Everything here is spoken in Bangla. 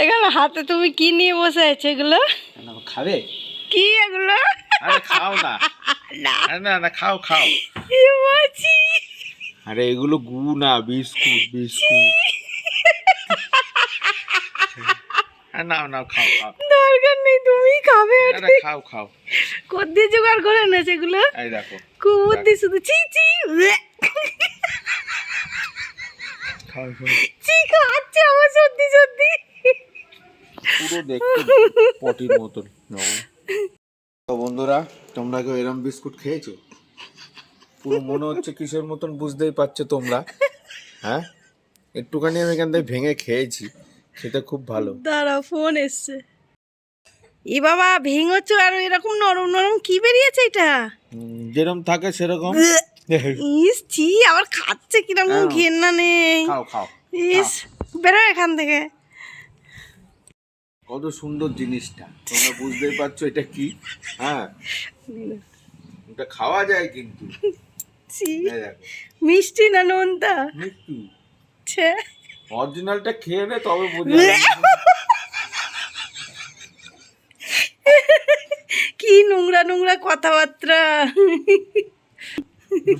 এখানে হাতে তুমি কি নিয়ে বসে আছো এগুলো? খাবে? কি এগুলো? আরে খাও না। না। না না খাও খাও। আরে এগুলো গু না বিস্কুট বিস্কুট। নাও নাও খাও খাও। দরকার নেই তুমি খাবে খাও খাও। কদ্দি জোগাড় করে এনেছে এগুলো? এই দেখো। শুধু চি চি খাও খাও। চি খাচ্ছে আমার সত্যি সত্যি পুরো দেখতে পটির মতন তো বন্ধুরা তোমরা কেউ এরম বিস্কুট খেয়েছো? পুরো মনে হচ্ছে কিসের মতন বুঝতেই পারছ তোমরা। হ্যাঁ? একটুখানি আমি এখান থেকে ভেঙে খেয়েছি খেতে খুব ভালো। দাঁড়া ফোন এসছে। এ বাবা ভেঙোচ্ছ আর এরকম নরম নরম কি বেরিয়েছে এটা? যেরম থাকে সেরকম। ইস ছি আবার খাচ্ছে কীরকম হ্যাঁ। ঘেন্না নেই। খাও খাও। ইস বেরো এখান থেকে। কত সুন্দর জিনিসটা। তোমরা বুঝতেই পারছ এটা কি? হ্যাঁ। এটা খাওয়া যায় কিন্তু। মিষ্টি না নোনতা? মিষ্টি। অরিজিনালটা খেয়ে নে তবে বুঝবে কি নোংরা নোংরা কথাবার্তা। বলে